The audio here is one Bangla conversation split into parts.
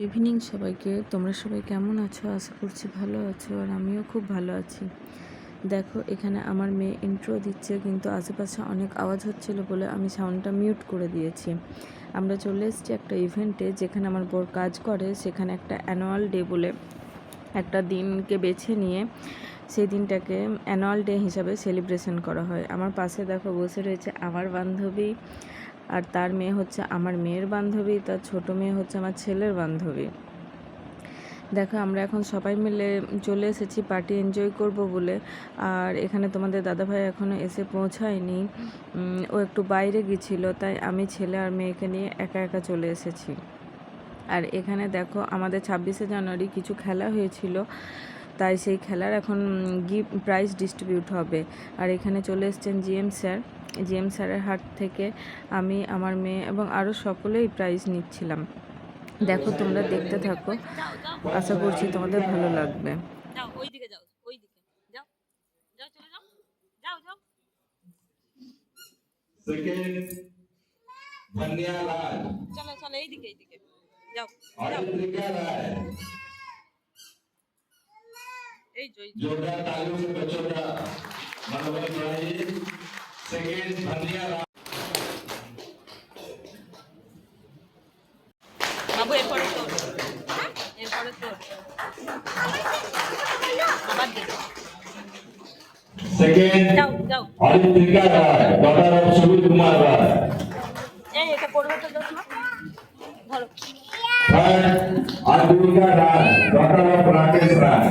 গুড ইভিনিং সবাইকে। তোমরা সবাই কেমন আছো? আশা করছি ভালো আছো আর আমিও খুব ভালো আছি। দেখো, এখানে আমার মেয়ে ইন্ট্রো দিচ্ছে, কিন্তু আশেপাশে অনেক আওয়াজ হচ্ছিল বলে আমি সাউন্ডটা মিউট করে দিয়েছি। আমরা চলে এসেছি একটা ইভেন্টে যেখানে আমার বোর কাজ করে। সেখানে একটা অ্যানুয়াল ডে বলে একটা দিনকে বেছে নিয়ে সেই দিনটাকে অ্যানুয়াল ডে হিসাবে সেলিব্রেশন করা হয়। আমার পাশে দেখো বসে রয়েছে আমার বান্ধবী আর তার মেয়ে হচ্ছে আমার মেয়ের বান্ধবী, তার ছোট মেয়ে হচ্ছে আমার ছেলের বান্ধবী। দেখো, আমরা এখন সবাই মিলে চলে এসেছি পার্টি এনজয় করব বলে। আর এখানে তোমাদের দাদাভাই এখনও এসে পৌঁছায়নি। ও একটু বাইরে গেছিল, তাই আমি ছেলে আর মেয়েকে নিয়ে একা একা চলে এসেছি। আর এখানে দেখো, আমাদের ছাব্বিশে জানুয়ারি কিছু খেলা হয়েছিল, তাই সেই খেলার এখন গিফট প্রাইজ ডিস্ট্রিবিউট হবে। আর এখানে চলে এসেছেন জিএম স্যার। জিএম স্যারের হাট থেকে আমি আমার মেয়ে এবং আরও সকলেই প্রাইজ নিচ্ছিলাম। দেখো তোমরা দেখতে থাকো। আশা করছি তোমাদের ভালো লাগবে। যাও যাও যাও যাও এই জয় সেকেন্ড ভান্ডিয়া বাবু রায় রাকেশ রায়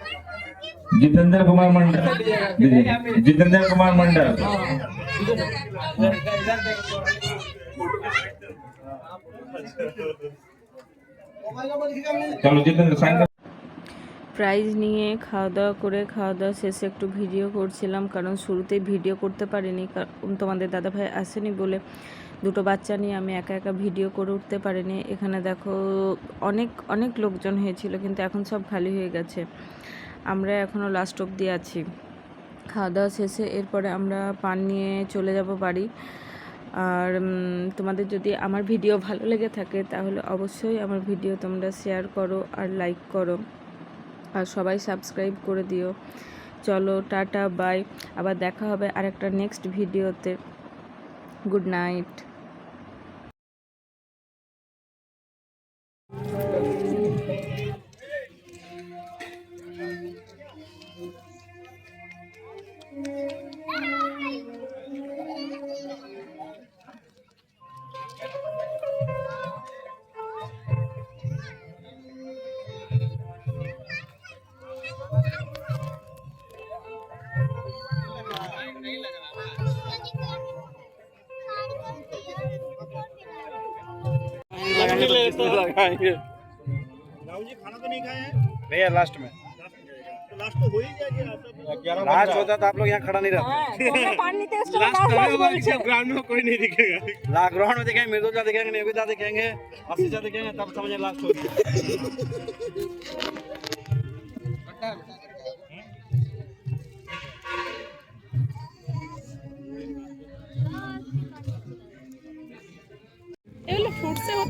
जितेंद्र कुमार मंडल दीजिए। जितेंद्र कुमार मंडल चलो जितेंद्र साइन कर প্রাইজ নিয়ে খাওয়া দাওয়া করে খাওয়া দাওয়া শেষে একটু ভিডিও করছিলাম কারণ শুরুতেই ভিডিও করতে পারিনি কারণ তোমাদের দাদাভাই আসেনি বলে দুটো বাচ্চা নিয়ে আমি একা একা ভিডিও করে উঠতে পারিনি এখানে দেখো অনেক অনেক লোকজন হয়েছিল কিন্তু এখন সব খালি হয়ে গেছে আমরা এখনও লাস্ট অবধি আছি। খাওয়া দাওয়া শেষে এরপরে আমরা পান নিয়ে চলে যাব বাড়ি। আর তোমাদের যদি আমার ভিডিও ভালো লেগে থাকে তাহলে অবশ্যই আমার ভিডিও তোমরা শেয়ার করো আর লাইক করো। আর সবাই সাবস্ক্রাইব করে দিও। চলো, টাটা বাই আবার দেখা হবে আরেকটা নেক্সট ভিডিওতে গুড নাইট तो लगाएँगे जी खाना तो नहीं खाए हैं? भैया लास्ट में। तो लास्ट तो हो ही जाएगी तो आप लोग यहाँ खड़ा नहीं रहते। लास्ट ग्राउंड में कोई नहीं दिखेगा। ग्राउंड में दिखेंगे मिर्दुजा दिखेंगे नेबिदा दिखेंगे अफीजा तब समझे लास्ट होगी।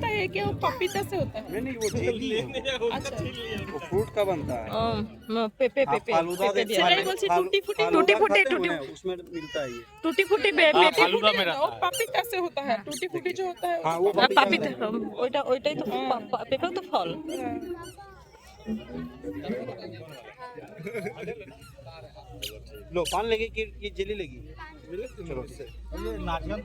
होता है क्या वो पपीता से होता है? नहीं वो जेली अच्छा। है। वो फ्रूट का बनता है। हाँ, हाँ, पे पे हाँ, फालूदा दे सेटाई बोलছি टूटी फूटी टूटी फूटी टूटी उसमें मिलता है ये टूटी फूटी पेपे फालूदा में रहता पपीता से होता है टूटी फूटी जो होता है हाँ वो पपीता ओटा ওইটাই তো পেপে तो फल। लो पान लगी कि जेली लगी? चलो। नारियल